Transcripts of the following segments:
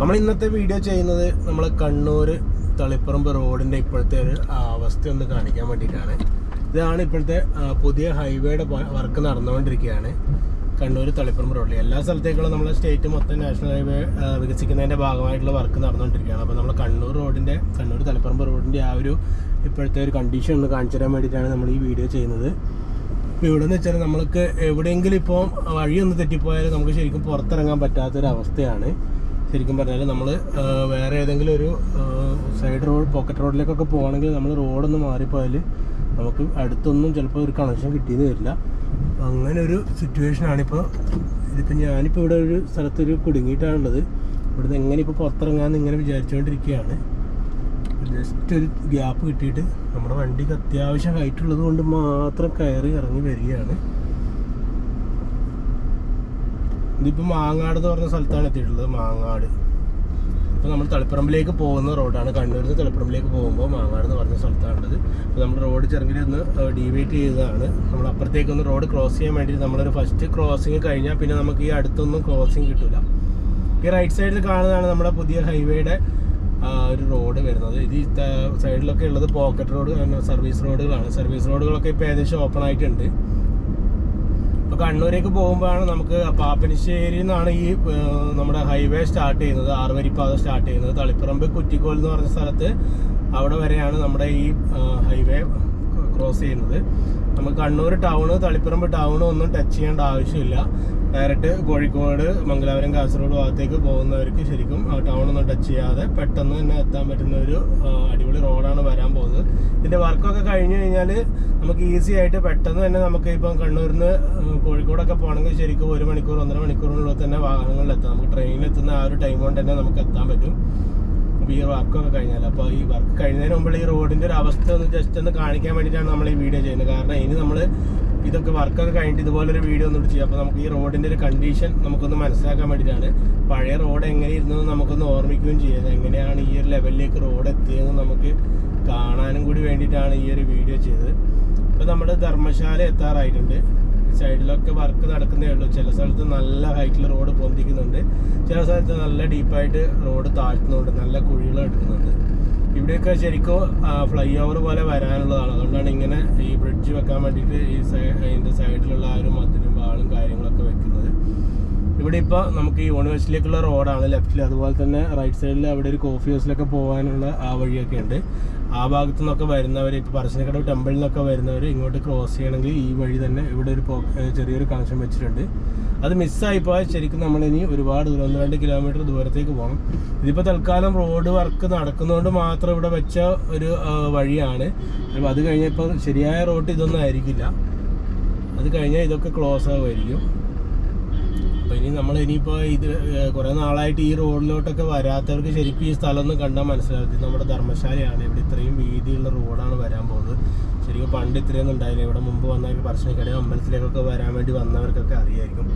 നമ്മൾ ഇന്നത്തെ വീഡിയോ ചെയ്യുന്നത് നമ്മൾ കണ്ണൂർ തളിപ്പറമ്പ് റോഡിന്റെ ഇപ്പോഴത്തെ ഒരു അവസ്ഥ ഒന്ന് കാണിക്കാൻ വേണ്ടിയിട്ടാണ്. ഇതാണ് ഇപ്പോഴത്തെ പുതിയ ഹൈവേയുടെ വർക്ക് നടന്നുകൊണ്ടിരിക്കുകയാണ് കണ്ണൂർ തളിപ്പറമ്പ് റോഡിൽ എല്ലാ സ്ഥലത്തേക്കുള്ള നമ്മുടെ സ്റ്റേറ്റ് മൊത്തം നാഷണൽ ഹൈവേ വികസിക്കുന്നതിന്റെ ഭാഗമായിട്ടുള്ള വർക്ക് നടന്നുകൊണ്ടിരിക്കുകയാണ്. അപ്പോൾ നമ്മൾ കണ്ണൂർ റോഡിന്റെ കണ്ണൂർ തളിപ്പറമ്പ് റോഡിന്റെ ആ ഒരു ഇപ്പോഴത്തെ ഒരു കണ്ടീഷൻ ഒന്ന് കാണിച്ചു തരാൻ വേണ്ടിയിട്ടാണ് നമ്മൾ ഈ വീഡിയോ ചെയ്യുന്നത്. ഇപ്പോൾ ഇവിടെ നിന്ന് വെച്ചാൽ നമ്മൾക്ക് എവിടെയെങ്കിലും ഇപ്പോൾ വഴിയൊന്ന് തെറ്റിപ്പോയാൽ നമുക്ക് ശരിക്കും പുറത്തിറങ്ങാൻ പറ്റാത്തൊരവസ്ഥയാണ്. ശരിക്കും പറഞ്ഞാൽ നമ്മൾ വേറെ ഏതെങ്കിലും ഒരു സൈഡ് റോഡ് പോക്കറ്റ് റോഡിലേക്കൊക്കെ പോകണമെങ്കിൽ നമ്മൾ റോഡൊന്ന് മാറിപ്പോയാൽ നമുക്ക് അടുത്തൊന്നും ചിലപ്പോൾ ഒരു കണക്ഷൻ കിട്ടിയെന്ന് വരില്ല. അങ്ങനെ ഒരു സിറ്റുവേഷനാണിപ്പോൾ ഇതിപ്പോൾ ഞാനിപ്പോൾ ഇവിടെ ഒരു സ്ഥലത്തൊരു കുടുങ്ങിയിട്ടാണുള്ളത്. ഇവിടുന്ന് എങ്ങനെ ഇപ്പോൾ പുറത്തിറങ്ങാമെന്ന് ഇങ്ങനെ വിചാരിച്ചുകൊണ്ടിരിക്കുകയാണ് ജസ്റ്റ് ഒരു ഗ്യാപ്പ് കിട്ടിയിട്ട് നമ്മുടെ വണ്ടിക്ക് അത്യാവശ്യം ഹൈറ്റ് ഉള്ളത് കൊണ്ട് മാത്രം കയറി ഇറങ്ങി വരികയാണ്. ഇതിപ്പോൾ മാങ്ങാട് എന്ന് പറഞ്ഞ സ്ഥലത്താണ് എത്തിയിട്ടുള്ളത് മാങ്ങാട്. ഇപ്പോൾ നമ്മൾ തളിപ്പറമ്പിലേക്ക് പോകുന്ന റോഡാണ്. കണ്ണൂരിൽ നിന്ന് തളിപ്പറമ്പിലേക്ക് പോകുമ്പോൾ മാങ്ങാട് എന്ന് പറഞ്ഞ സ്ഥലത്താണുള്ളത്. അപ്പോൾ നമ്മൾ റോഡ് ചെറുങ്ങനെ ഒന്ന് ഡീവേറ്റ് ചെയ്തതാണ്. നമ്മൾ അപ്പുറത്തേക്ക് ഒന്ന് റോഡ് ക്രോസ് ചെയ്യാൻ വേണ്ടിയിട്ട് നമ്മളൊരു ഫസ്റ്റ് ക്രോസിങ് കഴിഞ്ഞാൽ പിന്നെ നമുക്ക് ഈ അടുത്തൊന്നും ക്രോസിങ് കിട്ടില്ല ഈ റൈറ്റ് സൈഡിൽ കാണുന്നതാണ് നമ്മുടെ പുതിയ ഹൈവേയുടെ ഒരു റോഡ് വരുന്നത്. ഇത് ഈ സൈഡിലൊക്കെ ഉള്ളത് പോക്കറ്റ് റോഡ് സർവീസ് റോഡുകളാണ് സർവീസ് റോഡുകളൊക്കെ ഇപ്പോൾ ഏകദേശം ഓപ്പൺ ആയിട്ടുണ്ട്. ഇപ്പോൾ കണ്ണൂരേക്ക് പോകുമ്പോഴാണ് നമുക്ക് പാപ്പനശ്ശേരി നിന്നാണ് ഈ നമ്മുടെ ഹൈവേ സ്റ്റാർട്ട് ചെയ്യുന്നത്. ആറുവരിപ്പാത സ്റ്റാർട്ട് ചെയ്യുന്നത്. തളിപ്പറമ്പ് കുറ്റിക്കോൽ എന്ന് പറഞ്ഞ സ്ഥലത്ത് അവിടെ വരെയാണ് നമ്മുടെ ഈ ഹൈവേ ക്രോസ് ചെയ്യുന്നത്. നമുക്ക് കണ്ണൂർ ടൗണ് തളിപ്പറമ്പ് ടൗണ് ഒന്നും ടച്ച് ചെയ്യേണ്ട ആവശ്യമില്ല. ഡയറക്റ്റ് കോഴിക്കോട് മംഗലാപുരം കാസർഗോഡ് ഭാഗത്തേക്ക് പോകുന്നവർക്ക് ശരിക്കും ടൗൺ ഒന്നും ടച്ച് ചെയ്യാതെ പെട്ടെന്ന് തന്നെ എത്താൻ പറ്റുന്ന ഒരു അടിപൊളി റോഡാണ് വരാൻ പോകുന്നത്. ഇതിന്റെ വർക്കൊക്കെ കഴിഞ്ഞു കഴിഞ്ഞാൽ നമുക്ക് ഈസി ആയിട്ട് പെട്ടെന്ന് തന്നെ നമുക്ക് ഇപ്പം കണ്ണൂരിൽ നിന്ന് കോഴിക്കോടൊക്കെ പോകണമെങ്കിൽ ശരിക്കും ഒരു മണിക്കൂർ ഒന്നര മണിക്കൂറിനുള്ളിൽ തന്നെ വാഹനങ്ങളിൽ എത്താം. നമുക്ക് ട്രെയിനിൽ എത്തുന്ന ആ ഒരു ടൈം കൊണ്ട് തന്നെ നമുക്ക് എത്താൻ പറ്റും. അപ്പോൾ ഈ വർക്കൊക്കെ കഴിഞ്ഞാൽ അപ്പോൾ ഈ വർക്ക് കഴിഞ്ഞതിന് മുമ്പ് ഈ റോഡിന്റെ ഒരു അവസ്ഥ ഒന്ന് ജസ്റ്റ് ഒന്ന് കാണിക്കാൻ വേണ്ടിയിട്ടാണ് നമ്മൾ ഈ വീഡിയോ ചെയ്യുന്നത്. കാരണം ഇനി നമ്മൾ ഇതൊക്കെ വർക്കൊക്കെ കഴിഞ്ഞിട്ട് ഇതുപോലൊരു വീഡിയോ ഒന്നും ചെയ്യാം അപ്പോൾ നമുക്ക് ഈ റോഡിന്റെ ഒരു കണ്ടീഷൻ നമുക്കൊന്ന് മനസ്സിലാക്കാൻ വേണ്ടിയിട്ടാണ്. പഴയ റോഡ് എങ്ങനെ ഇരുന്നു നമുക്കൊന്ന് ഓർമ്മിക്കുകയും ചെയ്യുന്നത് എങ്ങനെയാണ് ഈ ഒരു ലെവലിലേക്ക് റോഡ് എത്തിയതെന്ന് നമുക്ക് കാണാനും കൂടി വേണ്ടിയിട്ടാണ് ഈ ഒരു വീഡിയോ ചെയ്തത്. ഇപ്പോൾ നമ്മുടെ ധർമ്മശാല എത്താറായിട്ടുണ്ട്. സൈഡിലൊക്കെ വർക്ക് നടക്കുന്നേ ഉള്ളൂ. ചില സ്ഥലത്ത് നല്ല ഹൈറ്റിൽ റോഡ് പൊന്തിക്കുന്നുണ്ട്. ചില സ്ഥലത്ത് നല്ല ഡീപ്പായിട്ട് റോഡ് താഴ്ത്തുന്നുണ്ട് നല്ല കുഴികൾ എടുക്കുന്നുണ്ട്. ഇവിടെയൊക്കെ ശരിക്കും ഫ്ലൈ ഓവർ പോലെ വരാനുള്ളതാണ്. അതുകൊണ്ടാണ് ഇങ്ങനെ ഈ ബ്രിഡ്ജ് വെക്കാൻ വേണ്ടിയിട്ട് ഈ ഇതിന്റെ സൈഡിലുള്ള ആ ഒരു മതിലും വാളും വെക്കുന്നത് ഇവിടെ ഇപ്പോൾ നമുക്ക് ഈ യൂണിവേഴ്സിറ്റിയിലേക്കുള്ള റോഡാണ് ലെഫ്റ്റിൽ അതുപോലെ തന്നെ റൈറ്റ് സൈഡിൽ അവിടെ ഒരു കോഫി ഹൗസിലൊക്കെ പോകാനുള്ള ആ വഴിയൊക്കെ ഉണ്ട്. ആ ഭാഗത്തു നിന്നൊക്കെ വരുന്നവർ ഇപ്പോൾ പറശ്ശിനിക്കടവ് ടെമ്പിളിൽ നിന്നൊക്കെ വരുന്നവർ ഇങ്ങോട്ട് ക്രോസ് ചെയ്യണമെങ്കിൽ ഈ വഴി തന്നെ ഇവിടെ ഒരു ചെറിയൊരു കണക്ഷൻ വെച്ചിട്ടുണ്ട്. അത് മിസ്സായി പോയാൽ ശരിക്കും നമ്മളിനി ഒരുപാട് ദൂരം ഒന്ന് രണ്ട് കിലോമീറ്റർ ദൂരത്തേക്ക് പോകണം. ഇതിപ്പോൾ തൽക്കാലം റോഡ് വർക്ക് നടക്കുന്നതുകൊണ്ട് മാത്രം ഇവിടെ വെച്ച ഒരു വഴിയാണ്. അപ്പോൾ അത് കഴിഞ്ഞപ്പോൾ ശരിയായ റോഡ് ഇതൊന്നും ആയിരിക്കില്ല. അത് കഴിഞ്ഞാൽ ഇതൊക്കെ ക്ലോസ് ആവുമായിരിക്കും. അപ്പോൾ ഇനി നമ്മൾ ഇനിയിപ്പോൾ ഇത് കുറേ നാളായിട്ട് ഈ റോഡിലോട്ടൊക്കെ വരാത്തവർക്ക് ശരിക്കും ഈ സ്ഥലം ഒന്ന് കണ്ടാൽ മനസ്സിലാവും. ഇത് നമ്മുടെ ധർമ്മശാലയാണ്. ഇവിടെ ഇത്രയും വീതിയുള്ള റോഡാണ് വരാൻ പോകുന്നത്. ശരിക്കും പണ്ട് ഇത്രയൊന്നും ഉണ്ടായില്ല. ഇവിടെ മുമ്പ് വന്നവർക്ക് പറശ്ശിനിക്കട അമ്പലത്തിലേക്കൊക്കെ വരാൻ വേണ്ടി വന്നവർക്കൊക്കെ അറിയായിരിക്കും.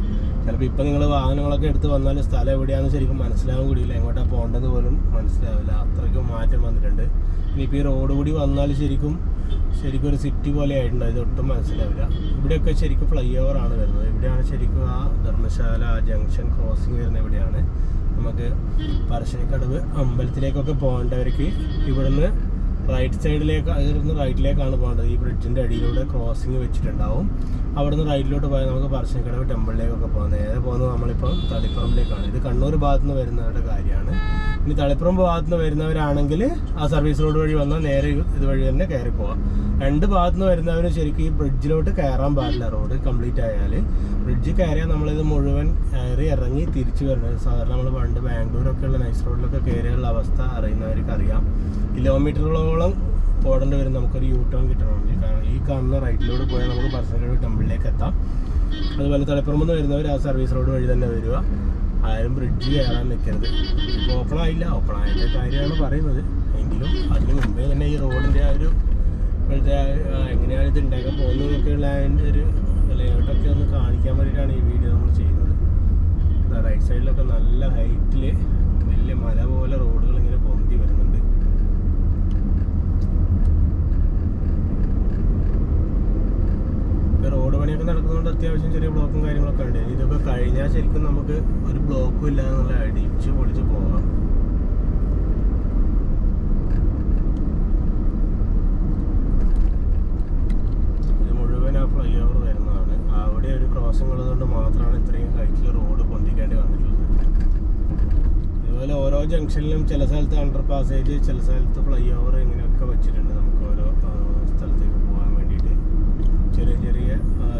ചിലപ്പോൾ ഇപ്പം നിങ്ങൾ വാഹനങ്ങളൊക്കെ എടുത്ത് വന്നാൽ സ്ഥലം എവിടെയാണെന്ന് ശരിക്കും മനസ്സിലാവാൻ കൂടിയില്ല. എങ്ങോട്ടാണ് പോകേണ്ടത് പോലും മനസ്സിലാവില്ല. അത്രയ്ക്കും മാറ്റം വന്നിട്ടുണ്ട്. ഇനിയിപ്പോൾ ഈ റോഡ് കൂടി വന്നാൽ ശരിക്കും ശരിക്കും ഒരു സിറ്റി പോലെ ആയിട്ടുണ്ട്. ഇതൊട്ടും മനസ്സിലാവില്ല. ഇവിടെയൊക്കെ ശരിക്കും ഫ്ലൈ ഓവർ ആണ് വരുന്നത്. ഇവിടെയാണ് ശരിക്കും ആ ധർമ്മശാല ജംഗ്ഷൻ ക്രോസിങ് വരുന്ന ഇവിടെയാണ്. നമുക്ക് പറശ്ശിനിക്കടവ് അമ്പലത്തിലേക്കൊക്കെ പോകേണ്ടവർക്ക് ഇവിടുന്ന് റൈറ്റ് സൈഡിലേക്ക് ഇരുന്ന് റൈറ്റിലേക്കാണ് പോകേണ്ടത്. ഈ ബ്രിഡ്ജിന്റെ അടിയിലൂടെ ക്രോസിങ് വെച്ചിട്ടുണ്ടാവും. അവിടെ നിന്ന് റൈറ്റിലോട്ട് പോയാൽ നമുക്ക് പറശ്ശിനിക്കടവ് ടെമ്പിളിലേക്കൊക്കെ പോകാം. നേരെ പോകുന്നത് നമ്മളിപ്പം തളിപ്പറമ്പിലേക്കാണ്. ഇത് കണ്ണൂർ ഭാഗത്തു നിന്ന് വരുന്നവരുടെ കാര്യമാണ്. ഇനി തളിപ്പുറം ഭാഗത്തു നിന്ന് വരുന്നവരാണെങ്കിൽ ആ സർവീസ് റോഡ് വഴി വന്നാൽ നേരെ ഇതുവഴി തന്നെ കയറി പോവാം രണ്ട് ഭാഗത്ത് നിന്ന് വരുന്നവർ ശരിക്കും ഈ ബ്രിഡ്ജിലോട്ട് കയറാൻ പാടില്ല. റോഡ് കംപ്ലീറ്റ് ആയാൽ ബ്രിഡ്ജ് കയറിയാൽ നമ്മളിത് മുഴുവൻ കയറി ഇറങ്ങി തിരിച്ചു വരുന്നത് സാധാരണ നമ്മൾ പണ്ട് ബാംഗ്ലൂരൊക്കെ ഉള്ള നൈസ് റോഡിലൊക്കെ കയറിയുള്ള അവസ്ഥ അറിയുന്നവർക്ക് അറിയാം കിലോമീറ്ററുകളോളം ഓടേണ്ടി വരും നമുക്കൊരു യൂ ടേൺ കിട്ടണമെങ്കിൽ. കാരണം ഈ കാണുന്ന റൈറ്റിലൂടെ പോയാൽ നമുക്ക് പർസനലൂടെ ടെമ്പിളിലേക്ക് എത്താം. അതുപോലെ തലപ്പുറം നിന്ന് വരുന്നവർ ആ സർവീസ് റോഡ് വഴി തന്നെ വരിക. ആരും ബ്രിഡ്ജ് കയറാൻ നിൽക്കരുത് ഇപ്പോൾ ഓപ്പൺ ആയില്ല. ഓപ്പൺ ആയതിന്റെ കാര്യമാണ് പറയുന്നത്. എങ്കിലും അതിന് മുമ്പേ തന്നെ ഈ റോഡിന്റെ ആ ഒരു ഇപ്പോഴത്തെ എങ്ങനെയാണ് ഇത് ഉണ്ടാക്കാൻ പോകുന്നതൊക്കെയുള്ള അതിന്റെ ഒരു ലേഔട്ടൊക്കെ ഒന്ന് കാണിക്കാൻ വേണ്ടിയിട്ടാണ് ഈ വീഡിയോ നമ്മൾ ചെയ്യുന്നത്. റൈറ്റ് സൈഡിലൊക്കെ നല്ല ഹൈറ്റിൽ വലിയ മല പോലെ റോഡുകൾ ഇങ്ങനെ പൊന്തി വരുന്നുണ്ട്. റോഡ് പണിയൊക്കെ നടക്കുന്നതുകൊണ്ട് അത്യാവശ്യം ചെറിയ ബ്ലോക്കും കാര്യങ്ങളൊക്കെ ഉണ്ട്. ഇതൊക്കെ കഴിഞ്ഞാൽ ശരിക്കും നമുക്ക് ഒരു ബ്ലോക്കും ഇല്ല നല്ല അടിച്ച് മാത്രമാണ് ഇത്രയും ഹൈറ്റിൽ റോഡ് പൊന്തിക്കേണ്ടി വന്നിട്ടുള്ളത്. അതുപോലെ ഓരോ ജംഗ്ഷനിലും ചില സ്ഥലത്ത് അണ്ടർ പാസേജ് ചില സ്ഥലത്ത് ഫ്ലൈ ഓവർ ഇങ്ങനെയൊക്കെ വെച്ചിട്ടുണ്ട് നമുക്ക് ഓരോ സ്ഥലത്തേക്ക് പോകാൻ വേണ്ടിയിട്ട്. ചെറിയ ചെറിയ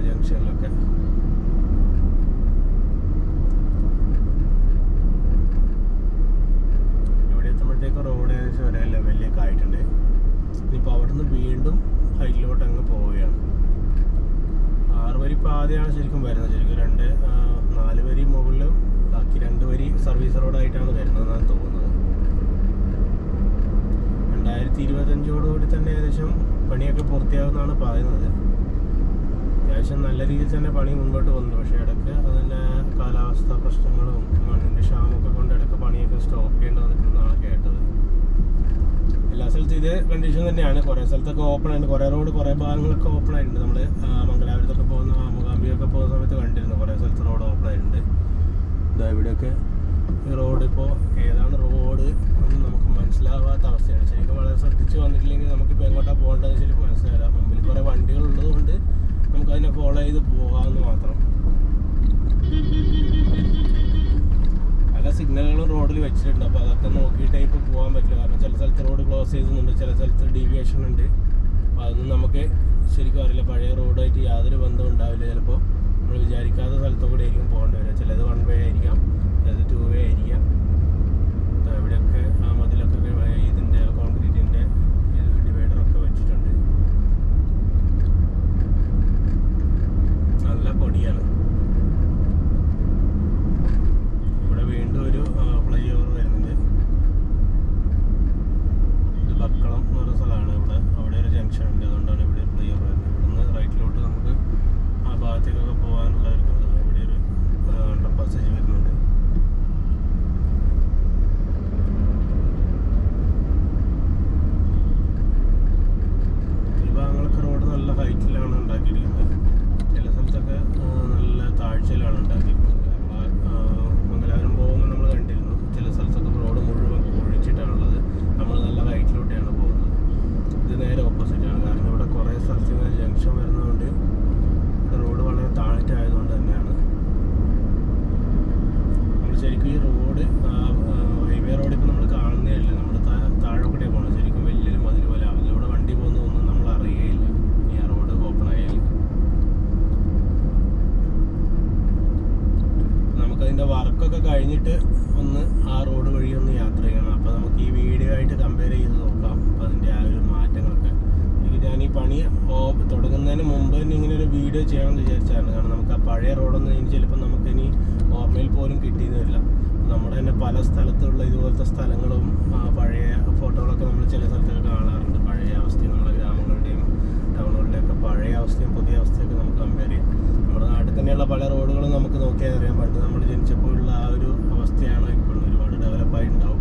ജംഗ്ഷനിലൊക്കെ ഇവിടെ എത്തുമ്പോഴത്തേക്ക് റോഡ് ഏകദേശം ഒരേ ലെവലിലേക്ക് ആയിട്ടുണ്ട്. ഇനിയിപ്പോൾ നിന്ന് വീണ്ടും പാതയാണ് ശരിക്കും വരുന്നത്. ശരിക്കും രണ്ട് നാല് വരി മുകളിൽ ബാക്കി രണ്ട് വരി സർവീസ് റോഡായിട്ടാണ് വരുന്നതെന്നാണ് തോന്നുന്നത്. രണ്ടായിരത്തി ഇരുപത്തഞ്ചോടുകൂടി തന്നെ ഏകദേശം പണിയൊക്കെ പൂർത്തിയാകുമെന്നാണ് പറയുന്നത്. അത്യാവശ്യം നല്ല രീതിയിൽ തന്നെ പണി മുൻപോട്ട് വന്നു. പക്ഷേ ഇടയ്ക്ക് അതിന്റെ കാലാവസ്ഥ പ്രശ്നങ്ങളും മണ്ണിന്റെ ക്ഷാമമൊക്കെ കൊണ്ട് ഇടയ്ക്ക് പണിയൊക്കെ സ്റ്റോപ്പ് ചെയ്യേണ്ടി വന്നിട്ടുണ്ടെന്നാണ് കേട്ടത്. എല്ലാ സ്ഥലത്തും ഇതേ കണ്ടീഷൻ തന്നെയാണ്. കുറേ സ്ഥലത്തൊക്കെ ഓപ്പൺ ആയിട്ട് കുറേ റോഡ് കുറേ ഭാഗങ്ങളൊക്കെ ഓപ്പൺ ആയിട്ടുണ്ട്. നമ്മൾ മംഗലാപുരത്തൊക്കെ പോകുന്ന പോകുന്ന സമയത്ത് കണ്ടിരുന്നു കുറേ സ്ഥലത്ത് റോഡ് ഓപ്പൺ ആയിട്ടുണ്ട്. ഇതാ ഇവിടെയൊക്കെ ഈ റോഡ് ഇപ്പോൾ ഏതാണ് റോഡ് എന്ന് നമുക്ക് മനസ്സിലാവാത്ത അവസ്ഥയാണ്. ശരിക്കും വളരെ ശ്രദ്ധിച്ച് വന്നിട്ടില്ലെങ്കിൽ നമുക്കിപ്പോൾ എങ്ങോട്ടാണ് പോകേണ്ടതെന്ന് ശരിക്കും മനസ്സിലാവില്ല. മുമ്പിൽ കുറേ വണ്ടികൾ ഉള്ളതുകൊണ്ട് നമുക്ക് അതിനെ ഫോളോ ചെയ്ത് പോകാമെന്ന് മാത്രം. പല സിഗ്നലുകളും റോഡിൽ വെച്ചിട്ടുണ്ട്. അപ്പോൾ അതൊക്കെ നോക്കിയിട്ടേ ഇപ്പോൾ പോകാൻ പറ്റില്ല. കാരണം ചില സ്ഥലത്ത് റോഡ് ക്ലോസ് ചെയ്തിട്ടുണ്ട് ചില സ്ഥലത്ത് ഡീവിയേഷൻ ഉണ്ട്. അപ്പോൾ അതൊന്നും നമുക്ക് ശരിക്കും അറിയില്ല. പഴയ റോഡായിട്ട് യാതൊരു ബന്ധവും ഉണ്ടാവില്ല ചിലപ്പോൾ വിചാരിക്കാത്ത സ്ഥലത്തു കൂടെ ആയിരിക്കും പോകേണ്ടി വരിക. ചിലത് വൺ വേ ആയിരിക്കാം ചിലത് ടു വേ ആയിരിക്കാം. ദാ ഇവിടെയൊക്കെ ആ മതിലൊക്കെ വേ- ഇതിന്റെ കോൺക്രീറ്റിന്റെ ഡിവൈഡറൊക്കെ വെച്ചിട്ടുണ്ട് നല്ല പൊടിയാണ് ഇവിടെ വീണ്ടും ഒരു ഫ്ലൈ ഓവർ വരുന്നുണ്ട് ഇത് ബക്കളം എന്ന് പറയുന്ന സ്ഥലമാണ് ഇവിടെ അവിടെ ഒരു ജംഗ്ഷൻ ഉണ്ട് അതുകൊണ്ടാണ് ഇവിടെ ഫ്ലൈ ഓവർ വരുന്നത് ഇവിടുന്ന് റൈറ്റിലോട്ട് നമുക്ക് ആ ഭാഗത്തേക്കൊക്കെ പോകാനുള്ള ഒരു ഇതാണ്. ഇവിടെ ഒരു അണ്ടർ പാസേജ് വരുന്നുണ്ട് ഈ ഭാഗങ്ങളൊക്കെ റോഡ് നല്ല ഹൈറ്റിലാണ് ഉണ്ടാക്കിയിരിക്കുന്നത് ചില സ്ഥലത്തൊക്കെ ആ, നല്ല താഴ്ചയിലാണ് ഉണ്ടാക്കിയിരിക്കുന്നത് നമ്മൾ, ആ, മംഗലാപുരം പോകുമ്പോൾ നമ്മൾ കണ്ടിരുന്നു ചില സ്ഥലത്തൊക്കെ റോഡ് മുഴുവൻ കുഴിച്ചിട്ടാണുള്ളത് നമ്മൾ നല്ല ഹൈറ്റിലോട്ടാണ് പോകുന്നത് ഇത് നേരെ ഓപ്പോസിറ്റ് ആണ് കാരണം ഇവിടെ കുറേ സ്ഥലത്ത് ഇങ്ങനെ ജംഗ്ഷൻ വരുന്നതുകൊണ്ട് ഇവിടെ റോഡ് വളരെ താഴ്ചയായതുകൊണ്ട് തന്നെയാണ് നമ്മൾ ശരിക്കും ഈ റോഡ് ഹൈവേ റോഡ് ഇപ്പോൾ നമ്മൾ കാണുന്നേ ഇല്ല നമ്മൾ താഴെ കൂടെ പോകണം ശരിക്കും വലിയൊരു മതിൽ പോലെ അതിലൂടെ വണ്ടി പോകുന്നതൊന്നും നമ്മൾ അറിയുകയില്ല ഈ ആ റോഡ് ഓപ്പൺ ആയാൽ നമുക്കതിന്റെ വർക്കൊക്കെ കഴിഞ്ഞിട്ട് ഒന്ന് ആ റോഡ് വഴി ഒന്ന് യാത്ര ചെയ്യണം അപ്പോൾ നമുക്ക് ഈ വീഡിയോ ആയിട്ട് കമ്പയർ ചെയ്ത് നോക്കാം അപ്പോൾ അതിന്റെ ആ ഒരു മാറ്റങ്ങളൊക്കെ എനിക്ക് ഞാൻ ഈ ഓ- തുടങ്ങുന്നതിന് മുമ്പ് തന്നെ ഇങ്ങനെ ഒരു വീഡിയോ ചെയ്യണമെന്ന് വിചാരിച്ചാണ്. കാരണം നമുക്ക് ആ പഴയ റോഡൊന്നും ഇനി ചിലപ്പോൾ നമുക്ക് ഇനി ഓർമ്മയിൽ പോലും കിട്ടിയെന്ന് വരില്ല നമ്മുടെ തന്നെ പല സ്ഥലത്തുള്ള ഇതുപോലത്തെ സ്ഥലങ്ങളും ആ, പഴയ ഫോട്ടോകളൊക്കെ നമ്മൾ ചില സ്ഥലത്തൊക്കെ കാണാറുണ്ട്. പഴയ അവസ്ഥയും നമ്മുടെ ഗ്രാമങ്ങളുടെയും ടൗണുകളുടെയും ഒക്കെ പഴയ അവസ്ഥയും പുതിയ അവസ്ഥയൊക്കെ നമുക്ക് കമ്പയർ ചെയ്യാം നമ്മുടെ നാട്ടിൽ തന്നെയുള്ള പല റോഡുകളും നമുക്ക് നോക്കിയാൽ അറിയാം പണ്ട് നമ്മൾ ജനിച്ചപ്പോഴുള്ള ആ ഒരു അവസ്ഥയാണ് ഇപ്പോഴും ഒരുപാട് ഡെവലപ്പായി ഉണ്ടാവും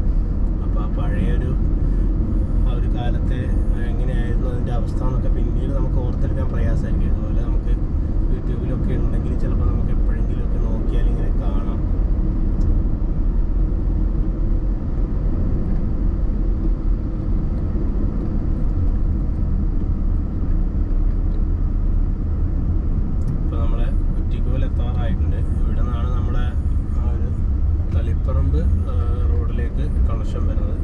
അപ്പോൾ ആ പഴയൊരു ആ ഒരു കാലത്തെ എങ്ങനെയായിരുന്നു അതിന്റെ അവസ്ഥ എന്നൊക്കെ പിന്നീട് നമുക്ക് ഓർത്തെടുക്കാൻ പ്രയാസമായിരിക്കും അതുപോലെ നമുക്ക് യൂട്യൂബിലൊക്കെ ഉണ്ടെങ്കിൽ ചിലപ്പോൾ നമുക്ക് എപ്പോഴെങ്കിലുമൊക്കെ നോക്കിയാൽ ഇങ്ങനെ കാണാം ഇപ്പോൾ നമ്മളെ കുറ്റിക്കോൽ എത്താറായിട്ടുണ്ട് ഇവിടെ നിന്നാണ് നമ്മുടെ ആ ഒരു തളിപ്പറമ്പ് ആ, റോഡിലേക്ക് കണക്ഷൻ വരുന്നത്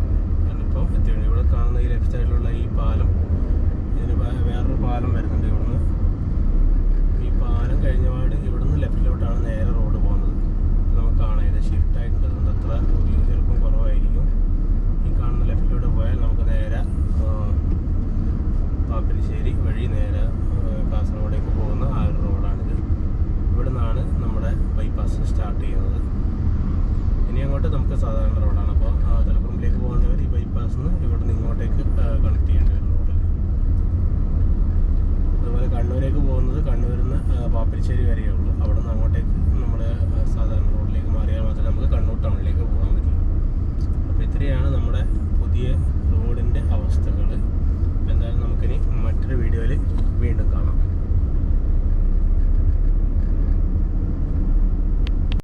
ഞാനിപ്പോൾ എത്തിയിട്ടുണ്ട് ഇവിടെ കാണുന്ന ഈ ലെഫ്റ്റ് സൈഡിലുള്ള ഈ പാലം. ഇതിന് വേറൊരു പാലം വരുന്നുണ്ട് ഇവിടുന്ന്. ഈ പാലം കഴിഞ്ഞപാട് ഇവിടുന്ന് ലെഫ്റ്റിലോട്ടാണ് നേരെ റോഡ് പോകുന്നത്. നമുക്ക് കാണാം ഇത് ഷിഫ്റ്റ് ആയിട്ടുണ്ട് അതുകൊണ്ട് അത്ര വ്യൂ ചിലപ്പം കുറവായിരിക്കും. ഈ കാണുന്ന ലെഫ്റ്റിലൂടെ പോയാൽ നമുക്ക് നേരെ പാപ്പിനിശ്ശേരി വഴി നേരെ കാസർഗോഡേക്ക് പോകുന്ന ആ ഒരു റോഡാണിത്. ഇവിടെ നമ്മുടെ ബൈപ്പാസ് സ്റ്റാർട്ട് ചെയ്യുന്നത്. ഇനി അങ്ങോട്ട് നമുക്ക് സാധാരണ റോഡാണ്. ബൈപ്പാസിൽ നിന്ന് ഇവിടെ നിന്ന് ഇങ്ങോട്ടേക്ക് കണക്ട് ചെയ്യേണ്ടി വരുന്നുണ്ട് അതുപോലെ കണ്ണൂരേക്ക് പോകുന്നത് കണ്ണൂരിൽ നിന്ന് പാപ്പിരിശ്ശേരി വരെയേ ഉള്ളൂ. അവിടെ നിന്ന് അങ്ങോട്ടേക്ക്